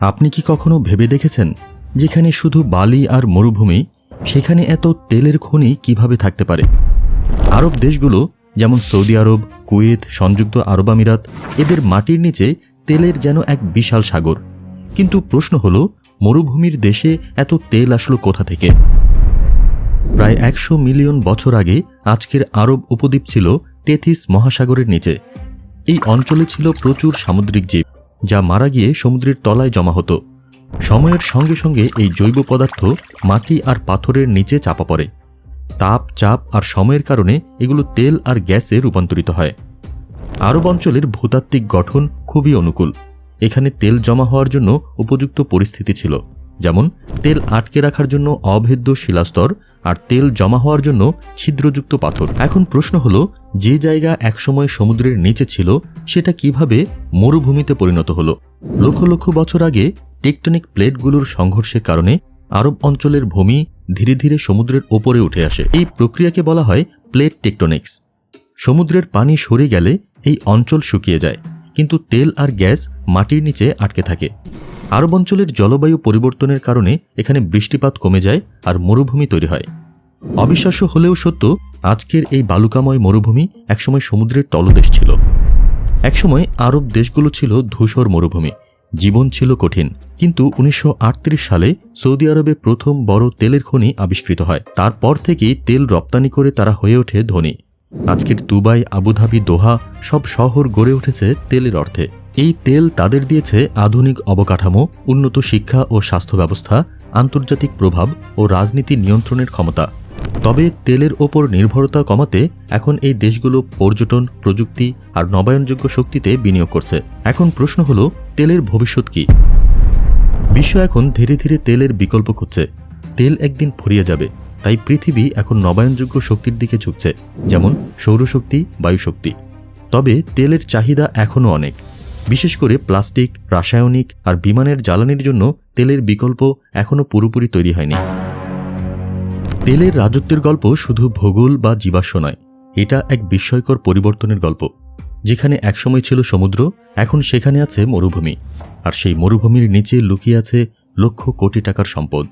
আপনি কি কখনো ভেবে দেখেছেন যেখানে শুধু বালি আর মরুভূমি, সেখানে এত তেলের খনি কীভাবে থাকতে পারে? আরব দেশগুলো, যেমন সৌদি আরব, কুয়েত, সংযুক্ত আরব আমিরাত, এদের মাটির নিচে তেলের যেন এক বিশাল সাগর। কিন্তু প্রশ্ন হলো, মরুভূমির দেশে এত তেল আসলো কোথা থেকে? প্রায় একশো মিলিয়ন বছর আগে আজকের আরব উপদ্বীপ ছিল টেথিস মহাসাগরের নিচে। এই অঞ্চলে ছিল প্রচুর সামুদ্রিক জীব। যা মারা গিয়ে সমুদ্রের তলায় জমা হতো। সময়ের সঙ্গে সঙ্গে এই জৈব পদার্থ মাটি আর পাথরের নিচে চাপা পড়ে। তাপ, চাপ আর সময়ের কারণে এগুলো তেল আর গ্যাসে রূপান্তরিত হয়। আরব অঞ্চলের ভূতাত্ত্বিক গঠন খুবই অনুকূল। এখানে তেল জমা হওয়ার জন্য উপযুক্ত পরিস্থিতি ছিল। যেমন, তেল আটকে রাখার জন্য অভেদ্য শিলাস্তর আর তেল জমা হওয়ার জন্য ছিদ্রযুক্ত পাথর। এখন প্রশ্ন হলো, যে জায়গা একসময় সমুদ্রের নিচে ছিল, সেটা কীভাবে মরুভূমিতে পরিণত হলো? লক্ষ লক্ষ বছর আগে টেকটনিক প্লেটগুলোর সংঘর্ষের কারণে আরব অঞ্চলের ভূমি ধীরে ধীরে সমুদ্রের ওপরে উঠে আসে। এই প্রক্রিয়াকে বলা হয় প্লেট টেকটনিক্স। সমুদ্রের পানি সরে গেলে এই অঞ্চল শুকিয়ে যায়, কিন্তু তেল আর গ্যাস মাটির নিচে আটকে থাকে। আরব অঞ্চলের জলবায়ু পরিবর্তনের কারণে এখানে বৃষ্টিপাত কমে যায় আর মরুভূমি তৈরি হয়। অবিশ্বাস্য হলেও সত্য, আজকের এই বালুকাময় মরুভূমি একসময় সমুদ্রের তলদেশ ছিল। একসময় আরব দেশগুলো ছিল ধূসর মরুভূমি। জীবন ছিল কঠিন, কিন্তু উনিশশো আটত্রিশ সালে সৌদি আরবে প্রথম বড় তেলের খনি আবিষ্কৃত হয়। তারপর থেকেই তেল রপ্তানি করে তারা হয়ে ওঠে ধনী। আজকের দুবাই, আবুধাবি, দোহা সব শহর গড়ে উঠেছে তেলের অর্থে। এই তেল তাদের দিয়েছে আধুনিক অবকাঠামো, উন্নত শিক্ষা ও স্বাস্থ্য ব্যবস্থা আন্তর্জাতিক প্রভাব ও রাজনীতি নিয়ন্ত্রণের ক্ষমতা। তবে তেলের ওপর নির্ভরতা কমাতে এখন এই দেশগুলো পর্যটন, প্রযুক্তি আর নবায়নযোগ্য শক্তিতে বিনিয়োগ করছে। এখন প্রশ্ন হলো, তেলের ভবিষ্যৎ কি? বিশ্ব এখন ধীরে ধীরে তেলের বিকল্প খুঁজছে। তেল একদিন ফুরিয়ে যাবে, তাই পৃথিবী এখন নবায়নযোগ্য শক্তির দিকে ঝুঁকছে, যেমন সৌরশক্তি, বায়ুশক্তি। তবে তেলের চাহিদা এখনও অনেক। বিশেষ করে প্লাস্টিক, রাসায়নিক আর বিমানের জ্বালানির জন্য তেলের বিকল্প এখনও পুরোপুরি তৈরি হয়নি। তেলের রাজত্বের গল্প শুধু ভূগোল বা জীবাশ্ম নয়, এটা এক বিস্ময়কর পরিবর্তনের গল্প, যেখানে একসময় ছিল সমুদ্র, এখন সেখানে আছে মরুভূমি, আর সেই মরুভূমির নিচে লুকিয়ে আছে লক্ষ কোটি টাকার সম্পদ।